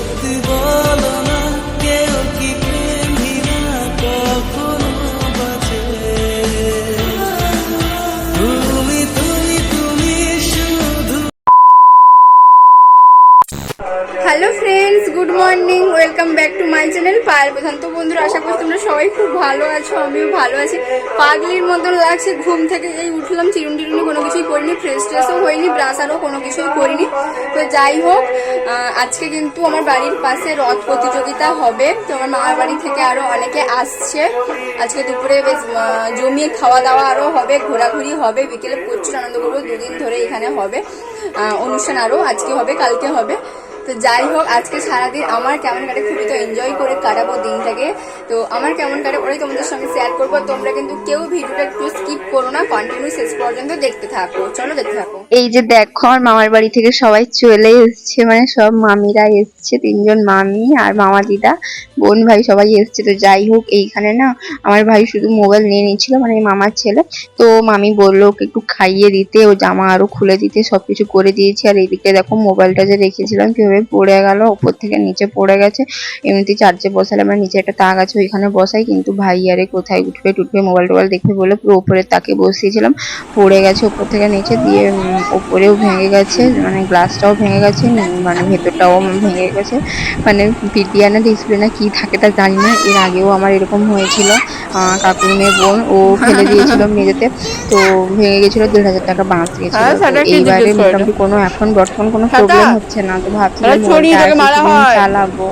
সত্যি morning, welcome back to my channel Payel Pradhan. তো বন্ধুরা, আশা করি তোমরা সবাই খুব ভালো আছো, আমিও ভালো আছি। পাগলির মতন লাগছে, ঘুম থেকে এই উঠলাম, চিরুন টিরুনি কোনো কিছুই করিনি, ফ্রেশ ট্রেশও হয়নি, ব্রাশ আরও কোনো কিছুই করিনি। তো যাই হোক আজকে কিন্তু আমার বাড়ির পাশে রথ প্রতিযোগিতা হবে। তো আমার মামার বাড়ি থেকে আরও অনেকে আসছে। আজকে দুপুরে বেশ জমিয়ে খাওয়া দাওয়া আরও হবে, ঘোরাঘুরি হবে, বিকেলে প্রচুর আনন্দ করব, দুদিন ধরে এখানে হবে। অনুষ্ঠান আরও আজকে হবে, কালকে হবে। তো যাই হোক, আজকে সারাদিন আমার কেমন কাটে খুবই তো এনজয় করে কাটাবো দিনটাকে। তো আমার কেমন কাটে ওরাই তোমাদের সঙ্গে শেয়ার করব। তোমরা কিন্তু কেউ ভিডিওটা একটু স্কিপ করো না কন্টিনিউ শেষ পর্যন্ত দেখতে থাকো। চলো দেখতে থাকো। এই যে দেখো আমার মামার বাড়ি থেকে সবাই চলে এসছে মানে সব মামিরা এসছে, তিনজন মামি আর মামা দিদা, বোন ভাই সবাই এসছে। তো যাই হোক, এইখানে না আমার ভাই শুধু মোবাইল নিয়ে নিচ্ছিল মানে মামার ছেলে। তো মামি বলল ওকে একটু খাইয়ে দিতে, ও জামা আরও খুলে দিতে, সবকিছু করে দিয়েছি। আর এইদিকে দেখো মোবাইলটা যে রেখেছিলাম, কীভাবে পড়ে গেল, ওপর থেকে নিচে পড়ে গেছে। এমনিতে চার্জে বসালে আমার নিচে একটা তাক আছে, ওইখানে বসাই, কিন্তু ভাই আরে কোথায় উঠবে, টুটবে মোবাইল টোবাইল দেখবে বলে পুরো উপরে তাকে বসিয়েছিলাম। পড়ে গেছে উপর থেকে নিচে দিয়ে উপরেও ভেঙে গেছে মানে গ্লাসটাও ভেঙে গেছে মানে ভেতরটাও ভেঙে গেছে। মানে পিটিয়া না ডিসপ্লে না কি থাকে তা জানি না এর আগেও আমার এরকম হয়েছিল। মেয়ে বোন ও ফেলে দিয়েছিল মেঝেতে তো ভেঙে গেছিল দেড় হাজার টাকা বাঁচ গেছিল হ্যাঁ, এইবারে মোটামুটি কোনো এখন বর্তমান কোনো প্রবলেম হচ্ছে না তো ভাবছিলাম। চালাবো।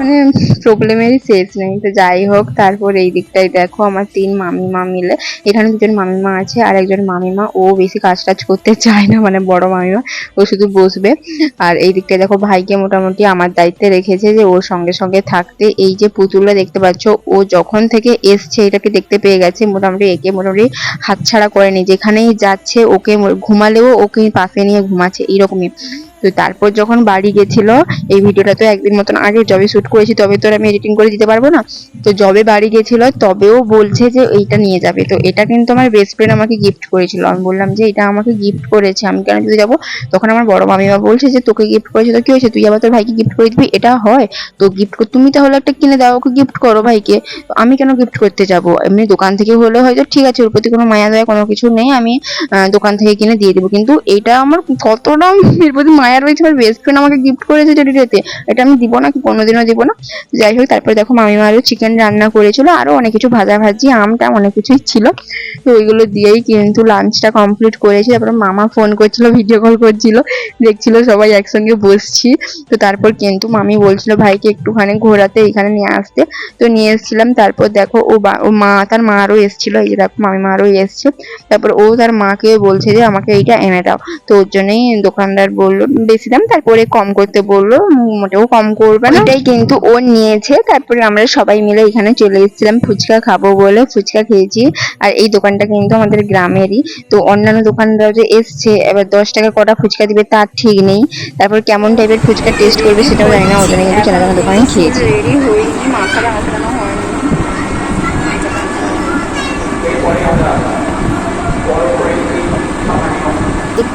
মানে প্রবলেমেরই শেষ নেই। তো যাই হোক, তারপর এই দিকটাই দেখো আমার তিন মামিমা মিলে, এখানে দুজন মামিমা আছে আর একজন মামিমা, ও বেশি কাজ টাজ করতে চায় না মানে বড় মামিমা, ও শুধু বসবে। আর এই দিকটায় দেখো ভাইকে মোটামুটি আমার দায়িত্বে রেখেছে যে ওর সঙ্গে সঙ্গে থাকতে। এই যে পুতুলটা দেখতে পাচ্ছ, ও যখন থেকে এসছে, এটাকে দেখতে পেয়ে গেছে, মোটামুটি একে মোটামুটি হাতছাড়া করেনি যেখানেই যাচ্ছে, ওকে ঘুমালেও ওকে পাশে নিয়ে ঘুমাচ্ছে, এইরকমই। তো তারপর যখন বাড়ি গেছিল, এই ভিডিওটা তো একদিন মতন আগে যবে শুট করেছি, তবে তো আমি এডিটিং করে দিতে পারব না। তো যবে বাড়ি গেছিল, তবেও বলছে যে এইটা নিয়ে যাবে। তো এটা কিন্তু আমার বেস্ট ফ্রেন্ড আমাকে গিফট করেছিল। আমি বললাম যে এটা আমাকে গিফট করেছে, আমি কেন দিতে যাব? তখন আমার বড় মামিমা বলছে যে, তোকে গিফট করেছে তো কি হয়েছে? তুই আবার তোর ভাইকে গিফট করে দিবি? এটা হয়। তো গিফট তুমি তাহলে একটা কিনে দাও, ওকে গিফট করো ভাইকে। আমি কেন গিফট করতে যাব? এমনি দোকান থেকে হলে হয়তো ঠিক আছে, ওর প্রতি কোনো মায়া দয়া কোনো কিছু নেই। আমি দোকান থেকে কিনে দিয়ে দেবো। কিন্তু এটা আমার কতটা, এর প্রতি মায়া রয়েছে আমার বেস্ট ফ্রেন্ড আমাকে গিফট করেছে চটিটাতে এটা আমি দিব না, কি কোনোদিনও দিব না। যাই হোক, তারপরে দেখো মামিমা আরও চিকেন রান্না করেছিল, আরও অনেক কিছু ভাজা ভাজি আমটা অনেক কিছুই ছিল। তো ওইগুলো দিয়েই কিন্তু লাঞ্চটা কমপ্লিট করেছি। তারপরে মামা ফোন করছিল ভিডিও কল করছিল, দেখছিল সবাই একসঙ্গে বসছি। তো তারপর কিন্তু মামি বলছিল, ভাইকে একটুখানি ঘোরাতে এখানে নিয়ে আসতে। তো নিয়ে এসেছিলাম। তারপর দেখো ও বা- ও মা, তার মা আরও এসেছিল। এই যে দেখো মামিমা আরও এসছে। তারপর ও তার মাকে বলছে যে, আমাকে এইটা এনে দাও। তো ওর জন্যই দোকানদার বলল বেশি দাম তারপরে কম করতে বলল মোটেও কম করবে না। এটাই কিন্তু ও নিয়েছে তারপরে আমরা সবাই মিলে এখানে চলে এসেছিলাম ফুচকা খাব বলে ফুচকা খেয়েছি। আর এই দোকানটা কিন্তু আমাদের গ্রামেরই। তো অন্যান্য দোকানদার যে এসছে এবার দশ টাকা কটা ফুচকা দিবে তার ঠিক নেই। তারপর কেমন টাইপের ফুচকা টেস্ট করবে সেটাও জানি না ওই জন্য কিন্তু চেনা দোকানে খেয়েছি। রেডি হইনি মাথাটা আঁচড়ানো হয়নি।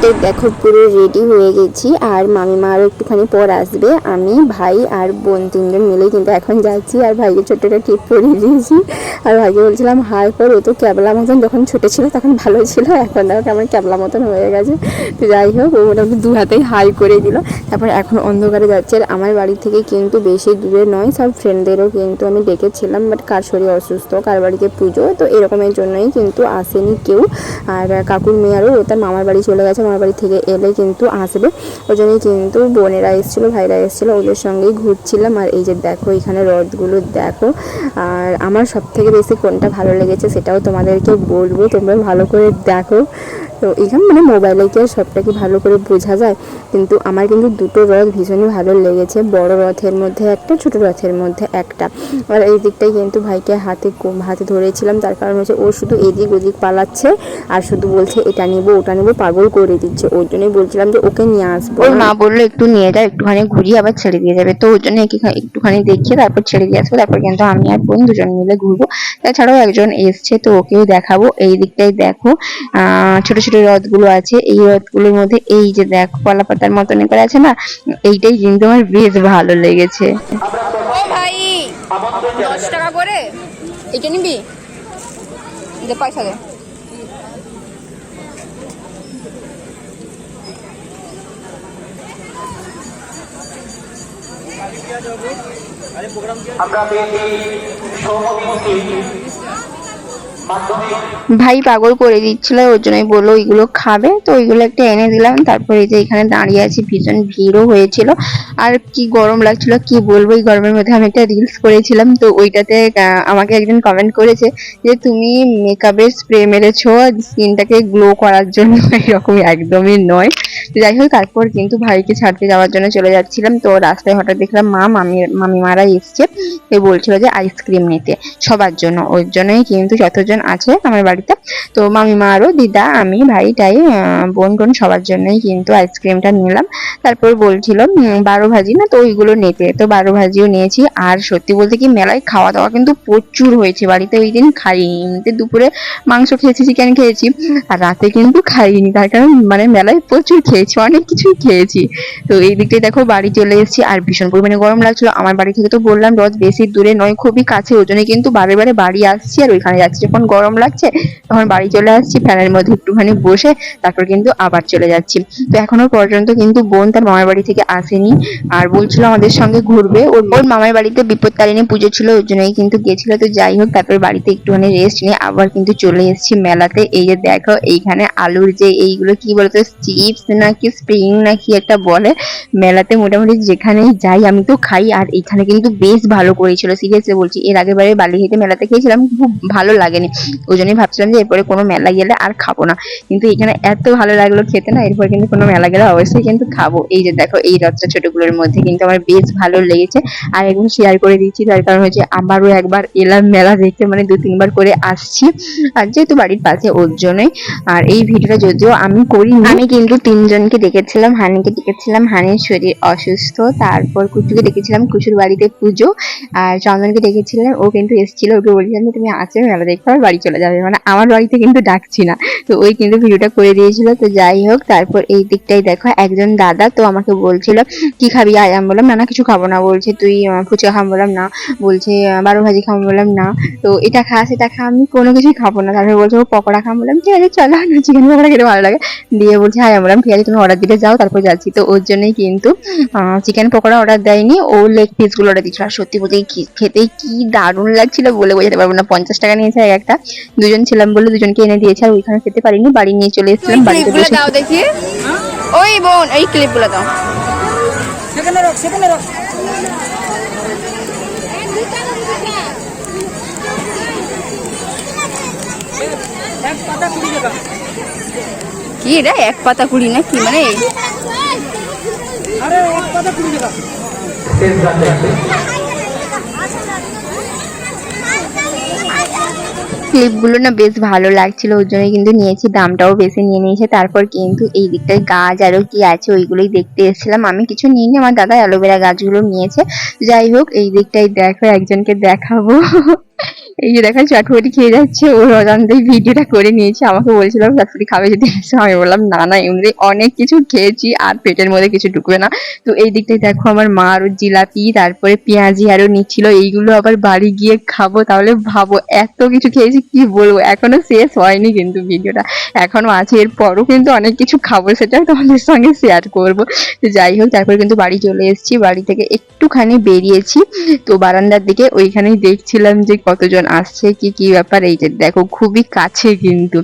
দিকটাই দেখো পুরো রেডি হয়ে গেছি। আর মামিমা আরও একটুখানি পর আসবে। আমি, ভাই আর বোন তিনজন মিলে কিন্তু এখন যাচ্ছি। আর ভাইকে ছোট্ট একটা টিপ পরিয়ে দিয়েছি। আর ভাইকে বলছিলাম, হাই, পর ও তো ক্যাবলা মতন যখন ছোটো ছিল তখন ভালো ছিল। এখন দেখো কেমন ক্যাবলা মতন হয়ে গেছে। তো যাই হোক, ও মোটামুটি দু হাতেই হাই করে দিল। তারপর এখন অন্ধকারে যাচ্ছে। আর আমার বাড়ি থেকে কিন্তু বেশি দূরে নয়, সব ফ্রেন্ডদেরও কিন্তু আমি ডেকেছিলাম। বাট কার শরীর অসুস্থ, কার বাড়িতে পুজো, তো এরকমের জন্যই কিন্তু আসেনি কেউ। আর কাকুর মেয়েরও ও তার মামার বাড়ি চলে গেছে। মামার বাড়ি থেকে এলে কিন্তু আসবে। ওই জন্যই কিন্তু বোনেরা এসেছিল, ভাইরা এসেছিল, ওদের সঙ্গেই ঘুরছিলাম। আর এই যে দেখো, এখানে রথগুলো দেখো। আর আমার সব থেকে বেশি কোনটা ভালো লেগেছে সেটাও তোমাদেরকে বলব। তোমরা ভালো করে দেখো। তো এখানে মানে মোবাইলে কি আর সবটা কি ভালো করে বোঝা যায়? কিন্তু আমার কিন্তু দুটো রথ ভীষণই ভালো লেগেছে। বড় রথের মধ্যে একটা, ছোট রথের মধ্যে একটা। আর এই দিকটাই কিন্তু ভাইকে হাতে হাতে ধরেছিলাম। তার কারণ হচ্ছে ও শুধু এদিক ওদিক পালাচ্ছে আর শুধু বলছে, এটা নিবো, ওটা নিবো, পাগল করে দিচ্ছে। ওর জন্যই বলছিলাম যে, ওকে নিয়ে আসব। ওর মা বলল, একটু নিয়ে যাও একটুখানি ঘুরিয়ে আবার ছেড়ে দিয়ে যাবে। তো ওর জন্য একে- একটুখানি দেখিয়ে তারপর ছেড়ে দিয়ে আসব। তারপর কিন্তু আমি আর বোন দুজন মিলে ঘুরবো। তাছাড়াও একজন এসছে, তো ওকেও দেখাবো। এই দিকটাই দেখো ছোট ছোট রথগুলো আছে। এই রথগুলোর মধ্যে এই যে দেখ কলা পাতার মতন করে আছে না? এইটাই কিন্তু আমার বেশ ভালো লেগেছে। ও ভাই দশ টাকা করে। এটা নিবি? দে পয়সা দে। আমরা পেয়েছি সৌমবিন্দু ভাই পাগল করে দিচ্ছিল, ওর জন্যই বলল ওইগুলো খাবে। তো ওইগুলো একটা এনে দিলাম, তারপরে এই যে এখানে দাঁড়িয়ে আছি, ভীষণ ভিড়ও হয়েছিল। আর কি গরম লাগছিল, কি বলব, এই গরমের মধ্যে আমি একটা রিলস করেছিলাম, তো ওইটাতে আমাকে একজন কমেন্ট করেছে যে, তুমি মেকআপের স্প্রে মেরেছো স্কিনটাকে গ্লো করার জন্য। এরকম একদমই নয়। যাই হোক, তারপর কিন্তু ভাইকে ছাড়তে যাওয়ার জন্য চলে যাচ্ছিলাম। তো রাস্তায় হঠাৎ দেখলাম মা, মামি, মামিমারা এসছে। সে বলছিল যে আইসক্রিম নিতে। সবার জন্য, ওর জন্যই কিন্তু যতজন আছে আমার বাড়িতে। তো মামিমা আরও দিদা, আমি, ভাই টাই বোন, টোন সবার জন্যই কিন্তু আইসক্রিমটা নিলাম। তারপর বলছিল বারো ভাজি না? তো ওইগুলো নিতে। তো বারো ভাজিও নিয়েছি। আর সত্যি বলতে কি, মেলায় খাওয়া দাওয়া কিন্তু প্রচুর হয়েছে। বাড়িতে ওই দিন খাইনি। দুপুরে মাংস খেয়েছি চিকেন খেয়েছি। আর রাতে কিন্তু খাইনি। তার কারণ মানে মেলায় প্রচুর খেয়েছি। অনেক কিছুই খেয়েছি। তো এই দিকটাই দেখো বাড়ি চলে এসেছি, আর ভীষণ পরিমাণে গরম লাগছিল। আমার বাড়ি থেকে তো বললাম রথ বেশি দূরে নয়, খুবই কাছে, ওই কিন্তু বারে বারে বাড়ি আসছি, আর ওইখানে যাচ্ছি। যখন গরম লাগছে, তখন বাড়ি চলে আসছি, ফ্যানের মধ্যে একটুখানি বসে, তারপর কিন্তু আবার চলে যাচ্ছি। তো এখনও পর্যন্ত কিন্তু বোন তার মামার বাড়ি থেকে আসেনি, আর বলছিল আমাদের সঙ্গে ঘুরবে। ওর ওর মামার বাড়িতে বিপত্তারিণী পুজো ছিল, ওই জন্যই কিন্তু গেছিল। তো যাই হোক, তারপর বাড়িতে একটুখানি রেস্ট নিয়ে আবার কিন্তু চলে এসেছি মেলাতে। এই যে দেখো, এইখানে আলুর যে এইগুলো, কি বলতো, চিপস নাকি স্প্রিং নাকি একটা বলে, মেলাতে মোটামুটি যেখানেই যাই আমি তো খাই, আর এখানে কিন্তু বেশ ভালো করেছিল সিরিয়াসলি বলছি। এর আগের বারে বালিঘাটে মেলাতে খেয়েছিলাম, খুব ভালো লাগেনি। ওই জন্যই ভাবছিলাম যে এরপরে কোনো মেলা গেলে আর খাব না। কিন্তু এখানে এত ভালো লাগল খেতে না, এরপর কিন্তু কোনো মেলা গেলে অবশ্যই কিন্তু খাব। এই যে দেখো, এই রথটা ছোটগুলোর মধ্যে কিন্তু আমার বেশ ভালো লেগেছে। আর একদম শেয়ার করে দিচ্ছি, তার কারণ হচ্ছে আবারও একবার এলাম মেলা দেখতে মানে দু তিনবার করে আসছি। আর যেহেতু বাড়ির পাশে ওর জন্যই, আর এই ভিডিওটা যদিও আমি করি আমি কিন্তু তিনজনকে ডেকেছিলাম হানিকে ডেকেছিলাম হানির শরীর অসুস্থ, তারপর কুচুকে ডেকেছিলাম কুচুর বাড়িতে পুজো, আর চন্দনকে ডেকেছিলাম ও কিন্তু এসেছিল, ওকে বলছিলাম তুমি আসবে মেলা দেখতে আর বাড়ি চলে যাবে মানে আমার বাড়িতে কিন্তু ডাকছি না। তো ওই কিন্তু ভিডিওটা করে দিয়েছিল, তো যাই হোক, তারপর এই দিকটাই দেখো, একজন দাদা তো আমাকে বলছিল, কি খাবি, আয়। আমি বললাম, না না, কিছু খাব না। বলছে, তুই ফুচকা খাম বললাম, না। বলছে বারো ভাজি খাম বললাম, না। তো এটা খা, সেটা খা, আমি কোনো কিছুই খাব না। তারপরে বলছে, ও পকোড়া খাম বললাম, ঠিক আছে, চলো চিকেন পকোড়া খেতে ভালো লাগে। দিয়ে বলছে হ্যাঁ বললাম, ঠিক আছে। তুমি অর্ডার দিতে যাও তারপর যাচ্ছি। তো ওর জন্যই কিন্তু চিকেন পকোড়া অর্ডার দেয়নি। ও লেগ পিসগুলো অর্ডার দিচ্ছিল আর সত্যি বলতে কি- খেতে কি দারুণ লাগছিল বলে বোঝাতে পারব না। পঞ্চাশ টাকা নিয়েছে এক একটা। দুজন ছিলাম বলে দুজনকে এনে দিয়েছে আর ওইখানে খেতে পারিনি। বাড়ি নিয়ে চলে এসেছিলাম বাড়িতে বসে দাও দেখি। ওই বোন এই ক্লিপগুলো দাও। সেখানে রাখ সেখানে রাখ। এক পাতা কুড়ি টাকা। কি এটা এক পাতা কুড়ি না কি মানে? আরে এক পাতা কুড়ি টাকা। শেষ যাত্রাতে ক্লিপগুলো না বেশ ভালো লাগছিল ওর জন্য কিন্তু নিয়েছি দামটাও বেশি নিয়ে নিয়েছে তারপর কিন্তু এই দিকটায় গাছ আরও কি আছে ওইগুলোই দেখতে এসেছিলাম। আমি কিছু নিইনি আমার দাদা অ্যালোভেরা গাছগুলো নিয়েছে। যাই হোক এই দিকটাই দেখো একজনকে দেখাবো। এই যে দেখো চটপটি খেয়ে যাচ্ছে। ওর অজান্তেই ভিডিওটা করে নিয়েছে। আমাকে বলছিলাম চটপটি খাবে যদি আমি বললাম, না না, এমনি অনেক কিছু খেয়েছি, আর পেটের মধ্যে কিছু ঢুকবে না। তো এই দিকটাই দেখো আমার মা আরও জিলাপি, তারপরে পেঁয়াজি আরও নিচ্ছিল। এইগুলো আবার বাড়ি গিয়ে খাব তাহলে ভাবো, এত কিছু খেয়েছি, কি বলব? এখনও শেষ হয়নি কিন্তু ভিডিওটা। এখনও আছে, এরপরও কিন্তু অনেক কিছু খাব সেটা তোমাদের সঙ্গে শেয়ার করব। তো যাই হোক, তারপরে কিন্তু বাড়ি চলে এসেছি। বাড়ি থেকে একটুখানি বেরিয়েছি। তো বারান্দার দিকে ওইখানেই দেখছিলাম যে কতজন আসছে, কি কি ব্যাপার? এই যে দেখো, খুবই কাছে কিন্তু।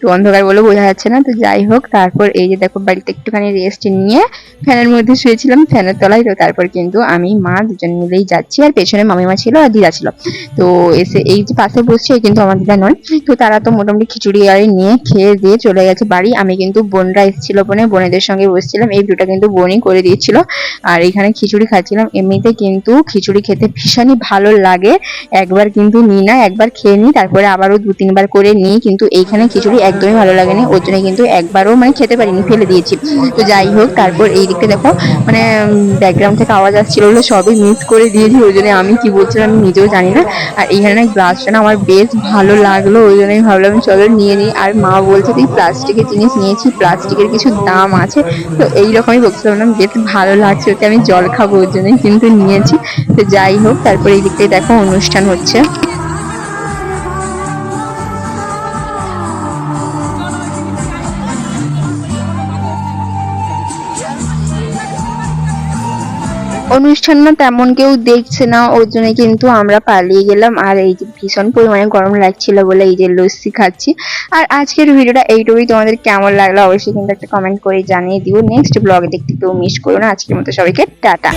তো অন্ধকার বলে বোঝা যাচ্ছে না। তো যাই হোক, তারপর এই যে দেখো, বাড়িতে একটুখানি রেস্ট নিয়ে ফ্যানের মধ্যে শুয়েছিলাম, ফ্যানের তলায়। তো তারপর কিন্তু আমি, মা দুজন মিলেই যাচ্ছি। আর পেছনে মামিমা ছিল আর দিদা ছিল। তো এসে এই যে পাশে বসছে কিন্তু আমার দিদা নয় তো তারা তো মোটামুটি খিচুড়ি আর নিয়ে খেয়ে দিয়ে চলে গেছে বাড়ি। আমি কিন্তু বোনরা এসেছিল বোনে বোনেদের সঙ্গে বসছিলাম। এই ভিডিওটা কিন্তু বোনই করে দিয়েছিল। আর এখানে খিচুড়ি খাচ্ছিলাম। এমনিতে কিন্তু খিচুড়ি খেতে ভীষণই ভালো লাগে। একবার কিন্তু কিন্তু নিই না, একবার খেয়ে নিই, তারপরে আবারও দু তিনবার করে নিই, কিন্তু এইখানে খিচুড়ি একদমই ভালো লাগেনি, ওর জন্য কিন্তু একবারও মানে খেতে পারিনি, ফেলে দিয়েছি। তো যাই হোক, তারপর এই দিকটা দেখো মানে ব্যাকগ্রাউন্ড থেকে আওয়াজ আসছিল বলে সবই মিউট করে দিয়েছি, ওই জন্য আমি কি বলছিলাম আমি নিজেও জানি না। আর এইখানে না গ্লাসটা না আমার বেশ ভালো লাগল, ওই জন্যই ভাবলাম চলো নিয়ে নিই, আর মা বলছে তুই প্লাস্টিকের জিনিস নিয়েছি প্লাস্টিকের কিছু দাম আছে। তো এইরকমই বলছিলাম না বেশ ভালো লাগছে, ওতে আমি জল খাব ওই জন্যই কিন্তু নিয়েছি। তো যাই হোক, তারপরে এই দিকটাই দেখো অনুষ্ঠান হচ্ছে। অনুষ্ঠান না তেমন কেউ দেখছে না, ওর জন্য কিন্তু আমরা পালিয়ে গেলাম। আর এই যে ভীষণ পরিমাণে গরম লাগছিল বলে এই যে লস্যি খাচ্ছি। আর আজকের ভিডিওটা এইটুকুই। তোমাদের কেমন লাগল অবশ্যই কিন্তু একটা কমেন্ট করে জানিয়ে দিও। নেক্সট ব্লগে দেখতে কেউ মিস করো না। আজকের মতো সবাইকে টাটা।